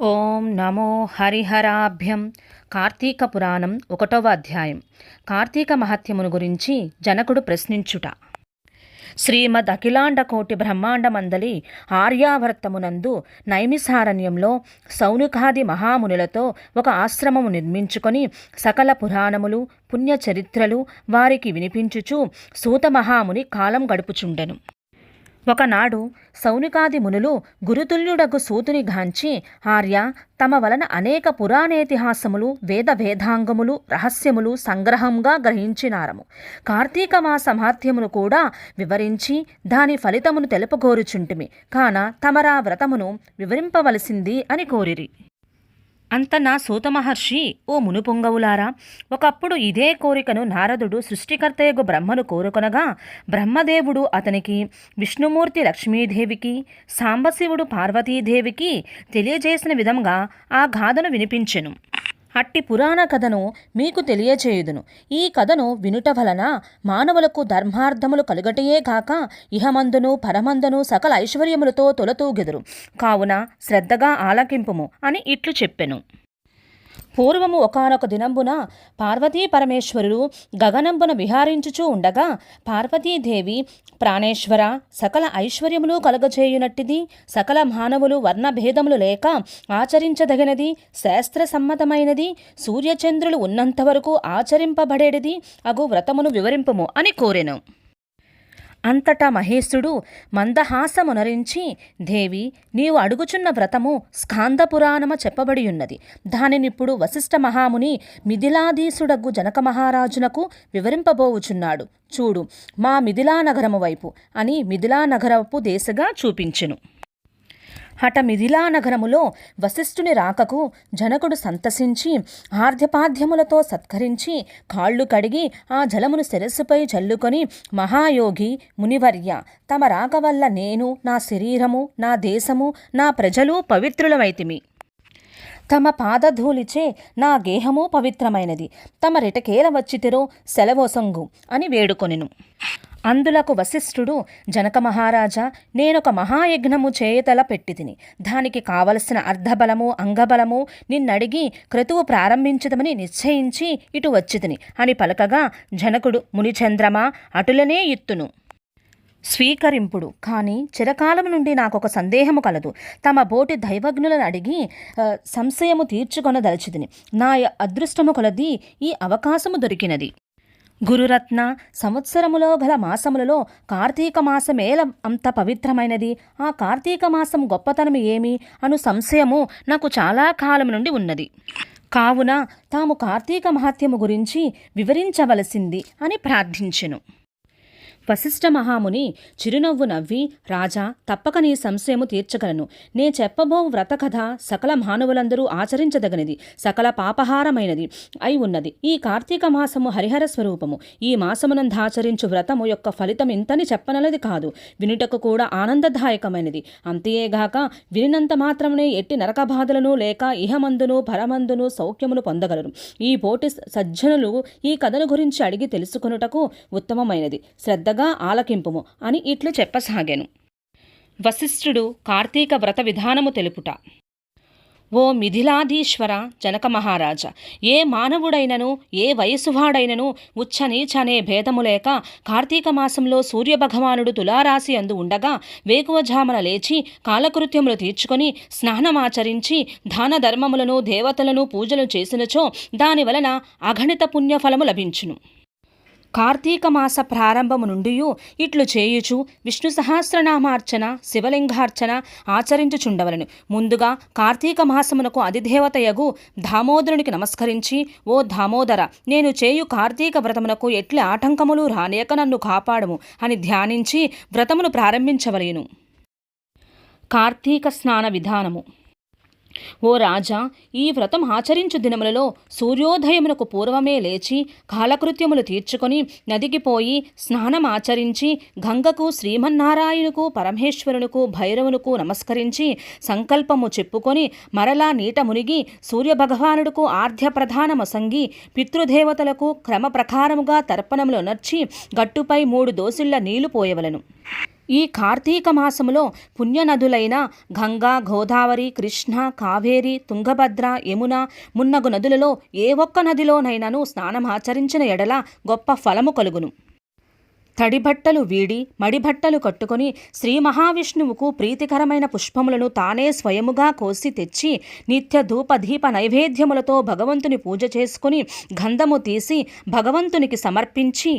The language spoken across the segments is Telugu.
ఓం నమో హరిహరాభ్యం. కార్తీక పురాణం ఒకటవ అధ్యాయం. కార్తీక మహత్యమును గురించి జనకుడు ప్రశ్నించుట. శ్రీమద్ అఖిలాండకోటి బ్రహ్మాండమందలి ఆర్యావర్తమునందు నైమిసారణ్యంలో సౌనుకాది మహామునులతో ఒక ఆశ్రమము నిర్మించుకొని సకల పురాణములు పుణ్యచరిత్రలు వారికి వినిపించుచు సూత మహాముని కాలం గడుపుచుండెను. ఒకనాడు సౌనికాది మునులు గురుతుల్యుడగు సూతుని గాంచి ఆర్య తమ వలన అనేక పురాణేతిహాసములు వేద వేదాంగములు రహస్యములు సంగ్రహంగా గ్రహించినారము. కార్తీక మాస మహాత్యమును కూడా వివరించి దాని ఫలితమును తెలుపగోరుచుంటిమి కాన తమరా వ్రతమును వివరింపవలసింది అని కోరిరి. అంత నా సూత మహర్షి ఓ మునుపొంగవులారా! ఒకప్పుడు ఇదే కోరికను నారదుడు సృష్టికర్తయగు బ్రహ్మను కోరుకొనగా బ్రహ్మదేవుడు అతనికి విష్ణుమూర్తి లక్ష్మీదేవికి సాంబశివుడు పార్వతీదేవికి తెలియజేసిన విధంగా ఆ గాథను వినిపించెను. అట్టి పురాణ కథను మీకు తెలియచేయుదును. ఈ కథను వినుట వలన మానవులకు ధర్మార్థములు కలుగటయే కాక ఇహమందును పరమందును సకల ఐశ్వర్యములతో తొలతూగెదురు. కావున శ్రద్ధగా ఆలకింపుము అని ఇట్లు చెప్పెను. పూర్వము ఒకనొక దినంబున పార్వతీ పరమేశ్వరుడు గగనంబున విహారించుచూ ఉండగా పార్వతీదేవి ప్రాణేశ్వర సకల ఐశ్వర్యములు కలగజేయునట్టిది సకల మానవులు వర్ణభేదములు లేక ఆచరించదగినది శాస్త్ర సమ్మతమైనది సూర్యచంద్రులు ఉన్నంతవరకు ఆచరింపబడేది అగు వ్రతమును వివరింపము అని కోరెను. అంతటా మహేశుడు మందహాసమునరించి దేవి నీవు అడుగుచున్న వ్రతము స్కాందపురాణమ చెప్పబడి ఉన్నది దానినిప్పుడు వశిష్ఠ మహాముని మిథిలాధీసుడగ్గు జనక మహారాజునకు వివరింపబోవుచున్నాడు. చూడు మా మిథిలా నగరము వైపు అని మిథిలా నగరపు దేశగా చూపించెను. హఠమిథిలా నగరములో వశిష్ఠుని రాకకు జనకుడు సంతసించి ఆర్ధ్యపాద్యములతో సత్కరించి కాళ్ళు కడిగి ఆ జలమును శిరస్సుపై చల్లుకొని మహాయోగి మునివర్య తమ రాక వల్ల నేను నా శరీరము నా దేశము నా ప్రజలు పవిత్రులమైతిమి. తమ పాదధూలిచే నా గేహము పవిత్రమైనది. తమ రిటకేల వచ్చితిరో సెలవోసంగు అని వేడుకొనెను. అందులకు వశిష్ఠుడు జనక మహారాజా నేనొక మహాయజ్ఞము చేయతల పెట్టితిని. దానికి కావలసిన అర్ధబలము అంగబలము నిన్నడిగి క్రతువు ప్రారంభించదమని నిశ్చయించి ఇటు వచ్చితిని. అని పలకగా జనకుడు మునిచంద్రమా అటులనే ఇత్తును స్వీకరింపుడు. కానీ చిరకాలం నుండి నాకు ఒక సందేహము కలదు. తమ బోటి దైవజ్ఞులను అడిగి సంశయము తీర్చుకొనదలిచితిని. నా అదృష్టము కొలది ఈ అవకాశము దొరికినది. గురురత్న సంవత్సరములో గల మాసములలో కార్తీక మాసమేల అంత పవిత్రమైనది. ఆ కార్తీక మాసం గొప్పతనం ఏమి? అను సంశయము నాకు చాలా కాలం నుండి ఉన్నది. కావున తాము కార్తీక మహాత్యము గురించి వివరించవలసింది అని ప్రార్థించెను. వశిష్ఠ మహాముని చిరునవ్వు నవ్వి రాజా తప్పక నీ సంశయము తీర్చగలను. నే చెప్పబో వ్రత కథ సకల మానవులందరూ ఆచరించదగనిది సకల పాపహారమైనది అయి ఉన్నది. ఈ కార్తీక మాసము హరిహర స్వరూపము. ఈ మాసమునందాచరించు వ్రతము యొక్క ఫలితం ఇంతని చెప్పనలది కాదు. వినుటకు కూడా ఆనందదాయకమైనది. అంతేగాక వినినంత మాత్రమే ఎట్టి నరకబాధలను లేక ఇహమందును పరమందును సౌఖ్యమును పొందగలరు. ఈ పోటీ సజ్జనులు ఈ కథను గురించి అడిగి తెలుసుకొనుటకు ఉత్తమమైనది. శ్రద్ధ శ్రద్ధగా ఆలకింపుము అని ఇట్లు చెప్పసాగాను. వశిష్ఠుడు కార్తీక వ్రత విధానము తెలుపుట. ఓ మిథిలాధీశ్వర జనక మహారాజా ఏ మానవుడైనను ఏ వయసువాడైనను ఉచ్చ నీచ అనే భేదము లేక కార్తీక మాసంలో సూర్యభగవానుడు తులారాశి అందు ఉండగా వేకువజామన లేచి కాలకృత్యములు తీర్చుకొని స్నానమాచరించి దాన ధర్మములను దేవతలను పూజలు చేసినచో దాని వలన అగణిత పుణ్యఫలము లభించును. కార్తీక మాస ప్రారంభము నుండి ఇట్లు చేయుచు విష్ణు సహస్రనామార్చన శివలింగార్చన ఆచరించుచుండవలను. ముందుగా కార్తీక మాసమునకు అధిదేవతయగు దామోదరునికి నమస్కరించి ఓ దామోదర నేను చేయు కార్తీక వ్రతమునకు ఎట్లి ఆటంకములు రానేక నన్ను కాపాడము అని ధ్యానించి వ్రతమును ప్రారంభించవలేను. కార్తీక స్నాన విధానము. ఓ రాజా ఈ వ్రతం ఆచరించు దినములలో సూర్యోదయమునకు పూర్వమే లేచి కాలకృత్యములు తీర్చుకొని నదికి పోయి స్నానం ఆచరించి గంగకు శ్రీమన్నారాయణుకు పరమేశ్వరునికు భైరవునకు నమస్కరించి సంకల్పము చెప్పుకొని మరలా నీట మునిగి సూర్యభగవానుడుకు ఆర్ధ్య ప్రధానమసంగి పితృదేవతలకు క్రమ ప్రకారముగా తర్పణములు నర్చి గట్టుపై మూడు దోసిళ్ళ నీళ్ళు పోయవలను. ఈ కార్తీక మాసములో పుణ్యనదులైన గంగా గోదావరి కృష్ణ కావేరి తుంగభద్ర యమున మున్నగు నదులలో ఏ ఒక్క నదిలోనైనాను స్నానమాచరించిన ఎడల గొప్ప ఫలము కలుగును. తడిబట్టలు వీడి మడిబట్టలు కట్టుకొని శ్రీ మహావిష్ణువుకు ప్రీతికరమైన పుష్పములను తానే స్వయముగా కోసి తెచ్చి నిత్య ధూప దీప నైవేద్యములతో భగవంతుని పూజ చేసుకుని గంధము తీసి భగవంతునికి సమర్పించి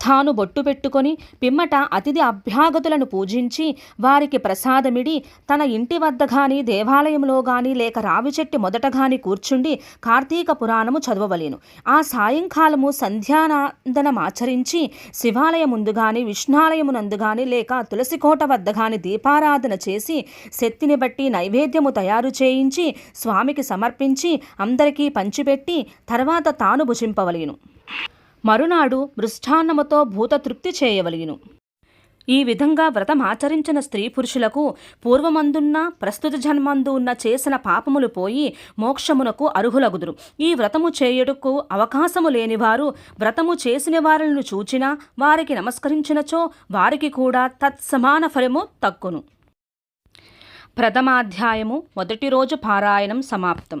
తాను బొట్టు పెట్టుకొని పిమ్మట అతిథి అభ్యాగతులను పూజించి వారికి ప్రసాదమిడి తన ఇంటి వద్ద గాని దేవాలయంలో గాని లేక రావి చెట్టు మొదట గాని కూర్చుండి కార్తీక పురాణము చదవవలేను. ఆ సాయంకాలము సంధ్యానాందనమాచరించి శివాలయ ముందు గాని విష్ణాలయమునందు గాని లేక తులసికోట వద్ద గాని దీపారాధన చేసి శక్తిని బట్టి నైవేద్యము తయారు చేయించి స్వామికి సమర్పించి అందరికీ పంచిపెట్టి తర్వాత తాను భుజింపవలేను. మరునాడు మృష్టాన్నముతో భూతతృప్తి చేయవలిగిను. ఈ విధంగా వ్రతం ఆచరించిన స్త్రీ పురుషులకు పూర్వమందున్న ప్రస్తుత జన్మందు ఉన్న చేసిన పాపములు పోయి మోక్షమునకు అర్హులగుదురు. ఈ వ్రతము చేయుటకు అవకాశము లేనివారు వ్రతము చేసిన వారిని చూచినా వారికి నమస్కరించినచో వారికి కూడా తత్సమాన ఫలము తక్కును. ప్రథమాధ్యాయము మొదటి రోజు పారాయణం సమాప్తం.